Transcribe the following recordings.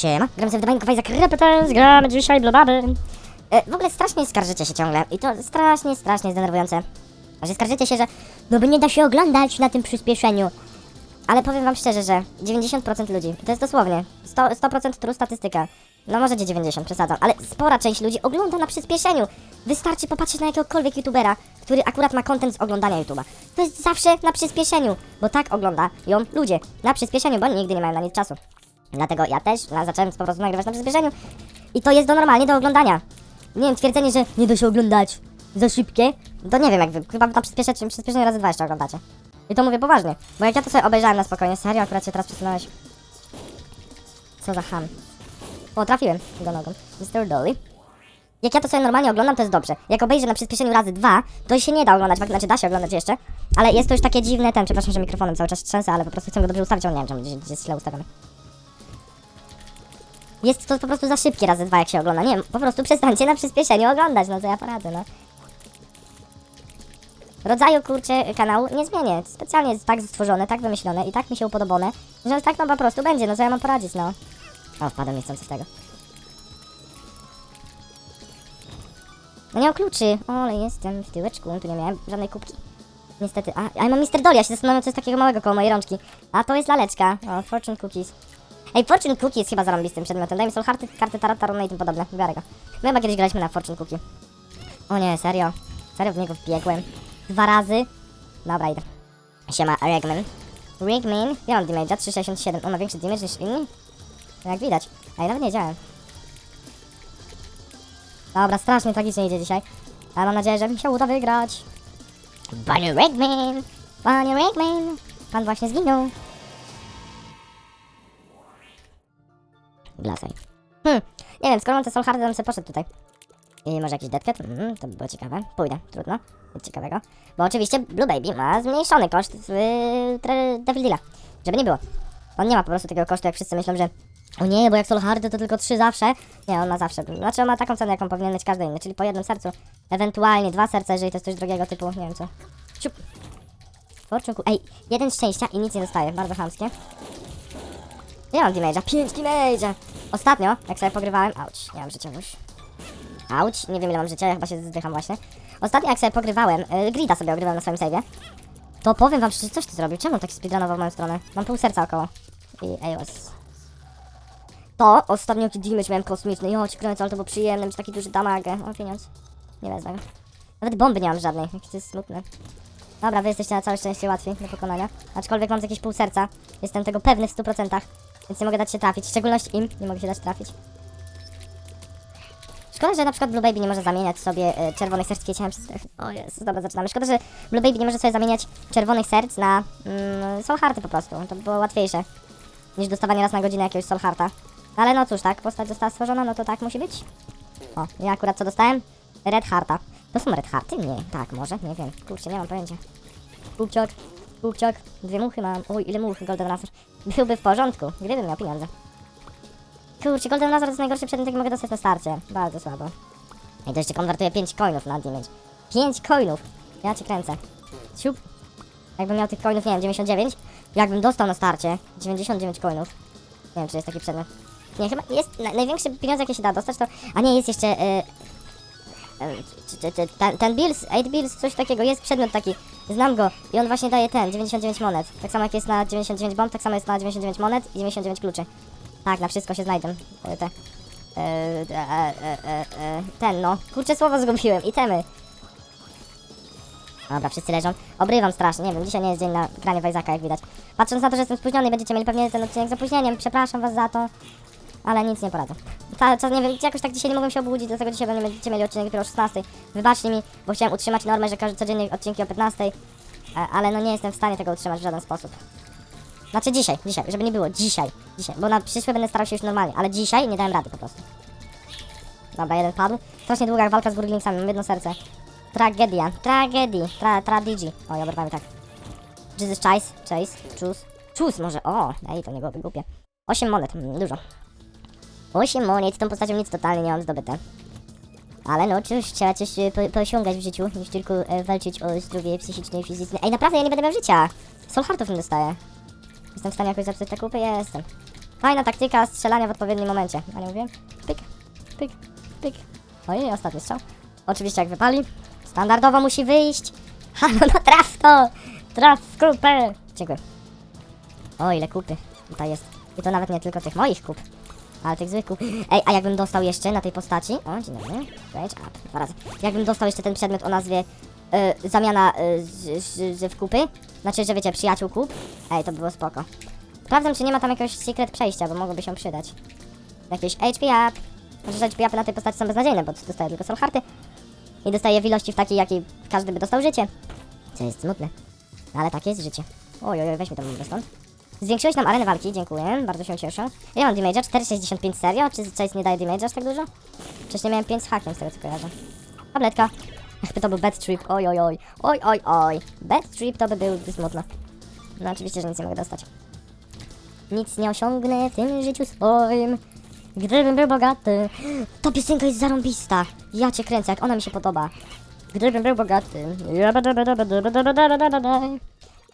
Siema, gramy sobie w Domain Isaac Repetence, gramy dzisiaj Blobaby. E, w ogóle strasznie skarżycie się ciągle i to strasznie, strasznie zdenerwujące. Że skarżycie się, że no bo nie da się oglądać na tym przyspieszeniu. Ale powiem wam szczerze, że 90% ludzi, to jest dosłownie 100%, 100% true statystyka. No możecie 90, przesadzam, ale spora część ludzi ogląda na przyspieszeniu. Wystarczy popatrzeć na jakiegokolwiek youtubera, który akurat ma content z oglądania youtuba. To jest zawsze na przyspieszeniu, bo tak oglądają ludzie. Na przyspieszeniu, bo nigdy nie mają na nic czasu. Dlatego ja też zacząłem po prostu nagrywać na przyspieszeniu. I to jest do normalnie do oglądania. Nie wiem, twierdzenie, że nie da się oglądać za szybkie, to nie wiem jak wy, chyba na przyspieszeniu, przyspieszeniu razy dwa jeszcze oglądacie. I to mówię poważnie, bo jak ja to sobie obejrzałem na spokojnie, serio, akurat się teraz przesunąłeś. Co za ham. O, trafiłem go nogą. Mr. Dolly. Jak ja to sobie normalnie oglądam, to jest dobrze. Jak obejrzę na przyspieszeniu razy dwa, to się nie da oglądać, znaczy da się oglądać jeszcze, ale jest to już takie dziwne, ten, przepraszam, że mikrofonem cały czas trzęsę, ale po prostu chcę go dobrze ustawić, on nie wiem, czemu gdzieś gdzieś jest źle ustawiony. Jest to po prostu za szybkie razy dwa, jak się ogląda. Nie wiem, po prostu przestańcie na przyspieszeniu oglądać, no co ja poradzę, no. Rodzaju, kurczę, kanału nie zmienię. Specjalnie jest tak stworzone, tak wymyślone i tak mi się upodobane, że tak no po prostu będzie, no co ja mam poradzić, no. O, wpadłem niechcący z tego. No nie mam kluczy, o, ale jestem w tyłeczku, tu nie miałem żadnej kubki. Niestety, a, a ja mam Mr. Dolly, ja się zastanawiam, co jest takiego małego koło mojej rączki. A to jest laleczka, o, Fortune Cookies. Ej, Fortune Cookie jest chyba zarąbistym przedmiotem. Daj mi soul karty, karty tarot, tarot i tym podobne. Biorę go. My chyba kiedyś graliśmy na Fortune Cookie. O nie, serio. Serio w niego wbiegłem. Dwa razy. Dobra, idę. Siema, Regman. Regman. Ja mam damage'a 367. On ma większy damage niż inni? No Jak widać. Ej, nawet nie wiedziałem. Dobra, strasznie tragicznie idzie dzisiaj. Ale mam nadzieję, że mi się uda wygrać. Panie Regman! Panie Regman! Pan właśnie zginął. Glasaj. Hmm, nie wiem, skoro mam te soul hardy, to bym sobie poszedł tutaj. I może jakiś deadcat? Mm, to by było ciekawe. Pójdę, trudno. Nic ciekawego. Bo oczywiście Blue Baby ma zmniejszony koszt w yy, Devil Deala. Żeby nie było. On nie ma po prostu takiego kosztu, jak wszyscy myślą, że o nie, bo jak soul hardy to tylko trzy zawsze. Nie, on ma zawsze. Znaczy on ma taką cenę, jaką powinien mieć każdy inny, czyli po jednym sercu. Ewentualnie dwa serca, jeżeli to jest coś drogiego typu, nie wiem co. Ciup. Fortune Ej, jeden szczęścia i nic nie dostaje. Bardzo chamskie. Nie mam damage'a, 5 damage'a! Ostatnio, jak sobie pogrywałem, auć, nie mam życia już. Auć, nie wiem ile mam życia, ja chyba się zdycham właśnie. Ostatnio jak sobie pogrywałem, yy, Grida sobie ogrywałem na swoim save'ie, to powiem wam szczerze, coś ty zrobił, czemu on tak speedrunował w moją stronę? Mam pół serca około. I EOS. To ostatnio jaki damage miałem kosmiczny, jo ci kręcę, ale to było przyjemne, mieć taki duży damage. O, pieniądz. Nie wezmę go. Nawet bomby nie mam żadnej, jakie to jest smutne. Dobra, wy jesteście na całe szczęście łatwi do pokonania. Aczkolwiek mam z jakieś pół serca. Jestem tego pewny w 100%. Więc nie mogę dać się trafić. W szczególności im nie mogę się dać trafić. Szkoda, że na przykład Blue Baby nie może zamieniać sobie e, czerwonych serc kwieciałem przez. O Jezus, dobra, zaczynamy. Szkoda, że Blue Baby nie może sobie zamieniać czerwonych serc na mm, soul hearty po prostu. To by było łatwiejsze niż dostawanie raz na godzinę jakiegoś soul hearta. Ale no cóż, tak, postać została stworzona, no to tak musi być. O, ja akurat co dostałem? Red Hearta. To są Red Hearty? Nie, tak, może, nie wiem. Kurczę, nie mam pojęcia. Pupciok, pupciok, dwie muchy mam. Oj, ile much Golden Laser. Byłby w porządku, gdybym miał pieniądze. Kurczę, Golden to jest najgorszy przedmiot, jaki mogę dostać na starcie. Bardzo słabo. I to jeszcze konwertuje 5 coinów na damage. 5 coinów! Ja cię kręcę. Siup. Jakbym miał tych coinów, nie wiem, 99. Jakbym dostał na starcie 99 coinów. Nie wiem, czy jest taki przedmiot. Nie, chyba jest na, największy pieniądz, jaki się da dostać, to... A nie, jest jeszcze... Yy, ten, ten Bills, 8 Bills, coś takiego, jest przedmiot taki, znam go i on właśnie daje ten, 99 monet. Tak samo jak jest na 99 bomb, tak samo jest na 99 monet i 99 kluczy. Tak, na wszystko się znajdą e, te. E, e, ten no, kurczę słowo zgubiłem, itemy. Dobra, wszyscy leżą. Obrywam strasznie, nie wiem, dzisiaj nie jest dzień na granie w Isaaca, jak widać. Patrząc na to, że jestem spóźniony, będziecie mieli pewnie ten odcinek z opóźnieniem, przepraszam was za to. Ale nic nie poradzę. Ta, co, nie wiem, jakoś tak dzisiaj nie mogłem się obudzić, dlatego dzisiaj będziecie mieli odcinek dopiero o 16. Wybaczcie mi, bo chciałem utrzymać normę, że każdy codziennie odcinki o 15. E, ale no nie jestem w stanie tego utrzymać w żaden sposób. Znaczy dzisiaj, dzisiaj, żeby nie było, dzisiaj, dzisiaj, bo na przyszłe będę starał się już normalnie, ale dzisiaj nie dałem rady po prostu. Dobra, jeden padł. Strasznie długa walka z Burglingsami, mam jedno serce. Tragedia, tragedii, tra, tradigi. O, ja oberwamy tak. Jesus Chase, Chase, Choose. Choose może, o, ej, to nie byłoby głupie. 8 monet, mm, dużo. 8 monet, tą postacią nic totalnie nie mam zdobyte. Ale no, cóż, trzeba coś e, po, posiągać w życiu, niż tylko e, walczyć o zdrowie psychiczne i fizyczne. Ej, naprawdę, ja nie będę miał życia! Soul Heartów nie dostaję. Jestem w stanie jakoś zepsuć tę kupę? Jestem. Fajna taktyka strzelania w odpowiednim momencie. A nie mówię? Pyk, pyk, pyk. Ojej, ostatni strzał. Oczywiście jak wypali, standardowo musi wyjść. Halo, no traf to! Traf w kupę! Dziękuję. O, ile kupy tutaj jest. I to nawet nie tylko tych moich kup, ale tych zwykłych. Ej, a jakbym dostał jeszcze na tej postaci... O, dzień dobry. Rage up. Dwa razy. Jakbym dostał jeszcze ten przedmiot o nazwie y, zamiana y, z, z, z w kupy, znaczy, że wiecie, przyjaciół kup. Ej, to by było spoko. Sprawdzam, czy nie ma tam jakiegoś secret przejścia, bo mogłoby się przydać. Jakieś HP up. Może HP upy na tej postaci są beznadziejne, bo dostaję tylko soul hearty. I dostaję w ilości w takiej, jakiej każdy by dostał życie. Co jest smutne. Ale takie jest życie. Oj, oj, oj, weźmy to stąd. Zwiększyłeś nam arenę walki, dziękuję, bardzo się cieszę. Ile mam damage'a? 4,65 serio? Czy coś nie daje damage'a aż tak dużo? Wcześniej miałem 5 z hakiem, z tego co kojarzę. Tabletka. Jakby to był bad trip, oj, oj, oj. Oj, oj, oj. Bad trip to by był smutno. No oczywiście, że nic nie mogę dostać. Nic nie osiągnę w tym życiu swoim. Gdybym był bogaty. Ta piosenka jest zarąbista. Ja cię kręcę, jak ona mi się podoba. Gdybym był bogaty.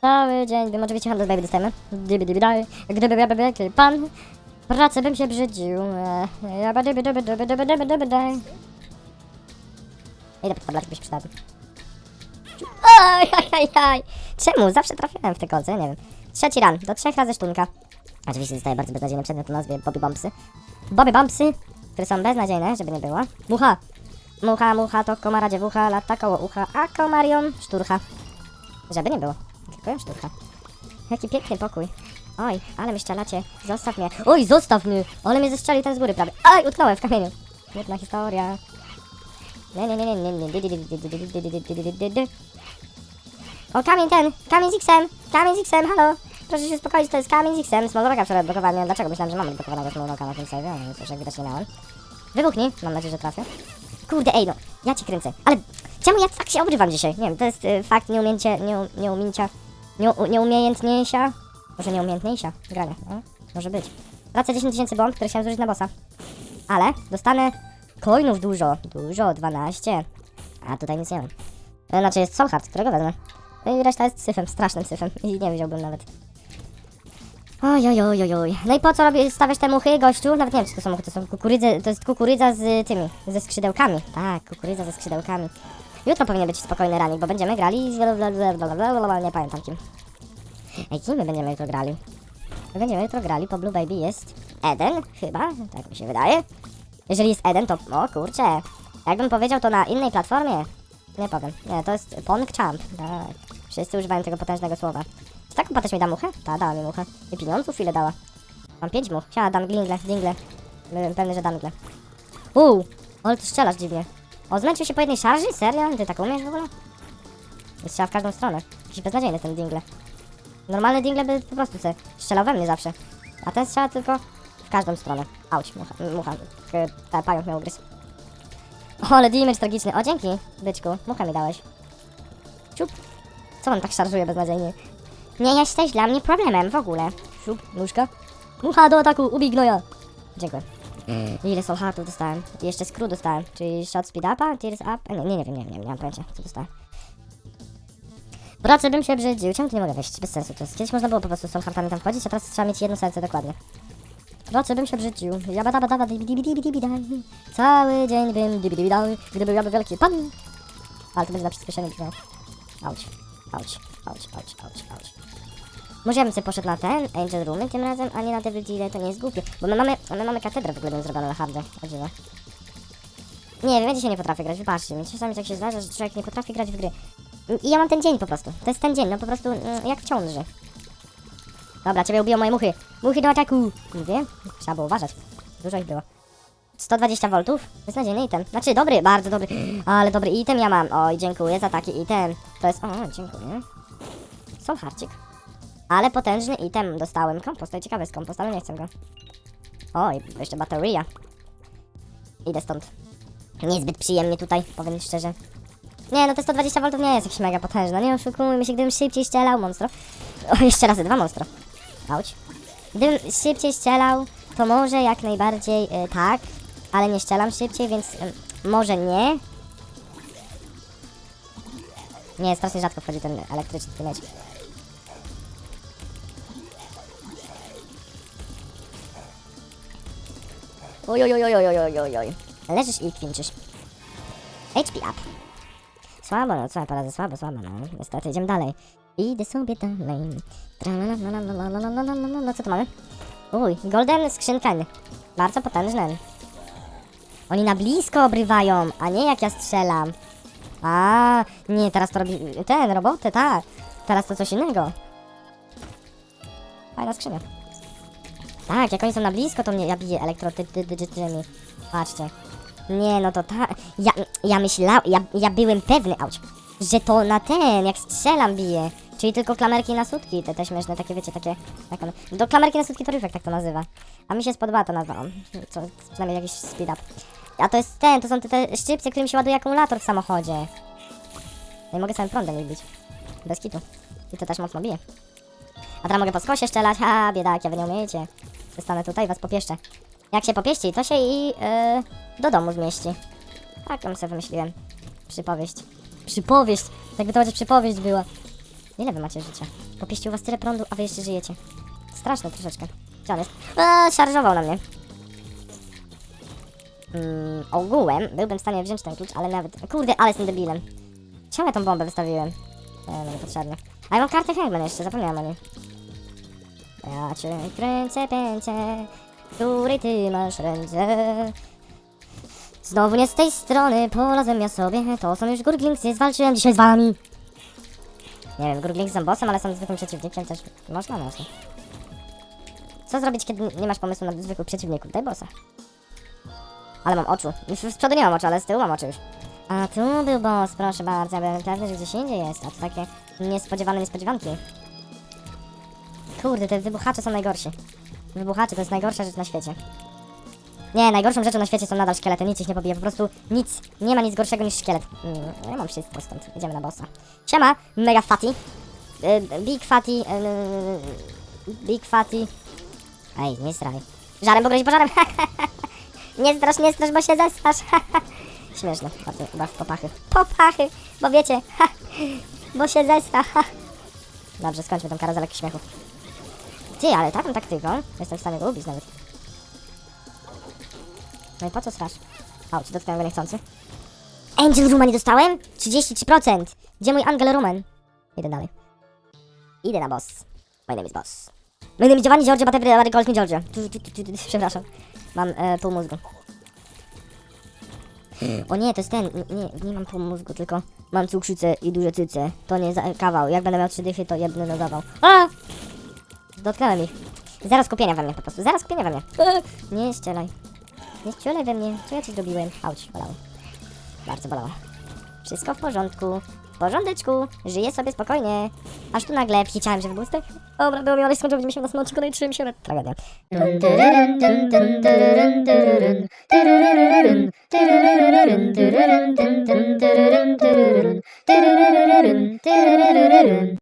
Cały dzień, wiem, oczywiście handel baby dostajemy. Dyby, dyby, daj. Gdyby ja był wielki pan, pracę bym się brzydził. E, Jaba, dyby, dyby, dyby, dyby, dyby, dyby, daj. Ile tabletki byś przydał? Aj, aj, aj, aj. Czemu? Zawsze trafiałem w te kolce, nie wiem. Trzeci ran, do trzech razy sztunka. Oczywiście dostaję bardzo beznadziejny przedmiot o nazwie Bobby Bumpsy. Bobby Bumpsy, które są beznadziejne, żeby nie było. Mucha. Mucha, mucha, to komara dziewucha, lata koło ucha, a komarion szturcha. Żeby nie było. Powiem sztuka. Jaki piękny pokój. Oj, ale my szczelacie. Zostaw mnie. Oj, zostaw mnie! Ale mnie zestrzeli ten z góry prawie. Aj, utknąłem w kamieniu. Jedna historia. Nie, nie, nie, nie, nie, nie. O, kamień ten! Kamień z X-em! Kamień z X-em, halo! Proszę się uspokoić, to jest kamień z X-em. Smoloroka wczoraj. Dlaczego? Myślałem, że mam odblokowanego Smoloroka na tym save, ale już jak widać nie miałem. Wybuchnij. Mam nadzieję, że trafię. Kurde, ej no. Ja ci kręcę. Ale czemu ja tak się obrywam dzisiaj? Nie wiem, to jest y, fakt nieumięcie, nie, nieumięcia nie, nieumiejętniejsza, może nieumiejętniejsza grania, no, może być. Tracę 10 tysięcy bomb, które chciałem zużyć na bossa. Ale dostanę coinów dużo, dużo, 12. A tutaj nic nie mam. E, Znaczy jest Soul Heart, którego wezmę. No I reszta jest syfem, strasznym syfem. I nie wziąłbym nawet. Oj, oj, oj, oj, oj. No i po co robię, stawiasz te muchy, gościu? Nawet nie wiem, czy to są muchy, to są kukurydzy, to jest kukurydza z tymi, ze skrzydełkami. Tak, kukurydza ze skrzydełkami. Jutro powinien być spokojny ranik, bo będziemy grali z... Nie pamiętam kim. Ej, kim my będziemy jutro grali? My będziemy jutro grali, po Blue Baby jest Eden, chyba, tak mi się wydaje. Jeżeli jest Eden, to... o kurczę. Jakbym powiedział to na innej platformie, nie powiem. Nie, to jest PongChamp. Tak. Wszyscy używają tego potężnego słowa. Czy taką też mi da muchę? Ta, dała mi muchę. I pieniądzów ile dała? Mam pięć much. Siada, dam glingle, dingle. Byłem pewny, że dam gle. Uuu, ale ty strzelasz dziwnie. O, zmęczył się po jednej szarży? Serio? Ty tak umiesz w ogóle? I Strzela w każdą stronę. Jakiś beznadziejny ten dingle. Normalny dingle by po prostu se strzelał we mnie zawsze. A ten strzela tylko w każdą stronę. Auć, mucha, mucha. Ta pająk miał ugryzł. O, ale damage tragiczny. O, dzięki, byczku. Mucha mi dałeś. Ciup. Co on tak szarżuje beznadziejnie? Nie jesteś dla mnie problemem w ogóle. Ciup, nóżka. Mucha do ataku, ubij. Dziękuję. Ile soul heartów dostałem? Jeszcze screw dostałem. Czyli shot speed upa, tears up? Nie, nie, nie wiem, nie nie, nie mam pojęcia, co dostałem. Pracę bym się brzydził. Czemu tu nie mogę wejść? Bez sensu to jest. Kiedyś można było po prostu z soul heartami tam wchodzić, a teraz trzeba mieć jedno serce dokładnie. Pracę bym się brzydził. Jaba daba daba dibi dibi dibi dibi daj. Cały dzień bym dibi dibi dał, gdyby ja był wielki pan. Ale to będzie na przyspieszeniu brzmiał. Auć, auć, auć, auć, auć, auć. Może ja bym sobie poszedł na ten Angel Roomy tym razem, a nie na Devil Deal, to nie jest głupie. Bo my mamy, my mamy katedrę w ogóle zrobioną na hardę. O dziwo. Nie wiem, ja dzisiaj nie potrafię grać, wybaczcie mi. Czasami tak się zdarza, że człowiek nie potrafi grać w gry. I ja mam ten dzień po prostu. To jest ten dzień, no po prostu mm, jak w ciąży. Dobra, ciebie ubiją moje muchy. Muchy do ataku. Mówię, trzeba było uważać. Dużo ich było. 120 voltów? Beznadziejny item. Znaczy, dobry, bardzo dobry. Ale dobry item ja mam. Oj, dziękuję za taki item. To jest... O, dziękuję. Są harcik. Ale potężny item dostałem. Kompost, to ciekawy jest kompost, ale nie chcę go. Oj, jeszcze bateria. Idę stąd. Niezbyt przyjemnie tutaj, powiem szczerze. Nie, no te 120 V nie jest jakieś mega potężne. Nie oszukujmy się, gdybym szybciej strzelał, monstro. O, jeszcze razy dwa monstro. Auć. Gdybym szybciej strzelał, to może jak najbardziej y, tak, ale nie strzelam szybciej, więc y, może nie. Nie, strasznie rzadko wchodzi ten elektryczny miecz. Oj, oj, oj, oj, oj, oj, oj, oj. Leżysz i kwinczysz. HP up. Słabo, no co, parę słabo, słabo, no. Niestety, idziemy dalej. Idę sobie dalej. No co tu mamy? Uj, golden skrzynken. Bardzo potężny. Oni na blisko obrywają, a nie jak ja strzelam. A nie, teraz to robi ten, roboty, tak. Teraz to coś innego. Fajna skrzynia. Tak, jak oni są na blisko, to mnie ja biję elektrodygitymi. Patrzcie. Nie, no to tak. Ja, ja myślałem, ja, ja byłem pewny, auć, że to na ten, jak strzelam bije. Czyli tylko klamerki na sutki, te, te śmieszne, takie wiecie, takie... Do klamerki na sutki to Ryfek tak to nazywa. A mi się spodobała ta nazwa, co, przynajmniej jakiś speed up. A to jest ten, to są te, te szczypce, którymi się ładuje akumulator w samochodzie. Ja mogę samym prądem ich bić. Bez kitu. I to też mocno bije. A teraz mogę po skosie strzelać, ha, biedakie, wy nie umiecie. Zostanę tutaj was popieszczę. Jak się popieści, to się i yy, do domu zmieści. Tak ją sobie wymyśliłem. Przypowieść. Przypowieść! Jakby to chociaż przypowieść była. Ile wy macie życia? Popieścił was tyle prądu, a wy jeszcze żyjecie. Straszne troszeczkę. Gdzie on jest? Eee, szarżował na mnie. Mm, ogółem byłbym w stanie wziąć ten klucz, ale nawet... Kurde, ale jestem debilem. Czemu ja tą bombę wystawiłem? E, no niepotrzebne. A ja mam kartę Hangman jeszcze, zapomniałem o niej. Ja cię kręcę, pęcę, której ty masz ręce. Znowu nie z tej strony, polazłem ja sobie, to są już gurglingsy, zwalczyłem dzisiaj z wami. Nie wiem, gurglings są bossem, ale są zwykłym przeciwnikiem też. Można, można. Co zrobić, kiedy nie masz pomysłu na zwykłych przeciwników? Daj bossa. Ale mam oczu. Z przodu nie mam oczu, ale z tyłu mam oczy już. A tu był boss, proszę bardzo, ja byłem pewny, że gdzieś indziej jest. A to takie niespodziewane niespodziewanki. Kurde, te wybuchacze są najgorsi. Wybuchacze to jest najgorsza rzecz na świecie. Nie, najgorszą rzeczą na świecie są nadal szkielety, nic ich nie pobije, po prostu nic, nie ma nic gorszego niż szkielet. Mm, ja mam wszystko stąd, idziemy na bossa. Siema, mega fatty. Y, big fatty, y, big fatty. Ej, nie straj. Żarem, bo grozi pożarem. nie strasz, nie strasz, bo się zestrasz. Śmieszne, bardzo, chyba w popachy. Popachy, bo wiecie, bo się zestra. Dobrze, skończmy tą karuzelę śmiechu. Ty, ale taką taktyką jestem w stanie go ubić nawet. No i po co strasz? O, czy dotknąłem go niechcący? Angel Ruma nie dostałem? 33%! Gdzie mój Angel Rumen? Idę dalej. Idę na boss. My name is boss. My name is Giovanni Giorgio Battery Gold Giorgio. Przepraszam. Mam e, pół mózgu. O nie, to jest ten. Nie, nie mam pół mózgu, tylko mam cukrzycę i duże cyce. To nie za, kawał. Jak będę miał trzy dychy, to jedno dodawał. A! dotknąłem ich. Zero skupienia we mnie po prostu, zero skupienia we mnie. Nie ścielaj. Nie ścielaj we mnie, co ja ci zrobiłem? Auć, bolało. Bardzo bolało. Wszystko w porządku. W porządeczku, żyję sobie spokojnie. Aż tu nagle chciałem, żeby był stech. Dobra, było mi ale skończył, będziemy się na smoczy, kolej trzy miesiące. Tragedia.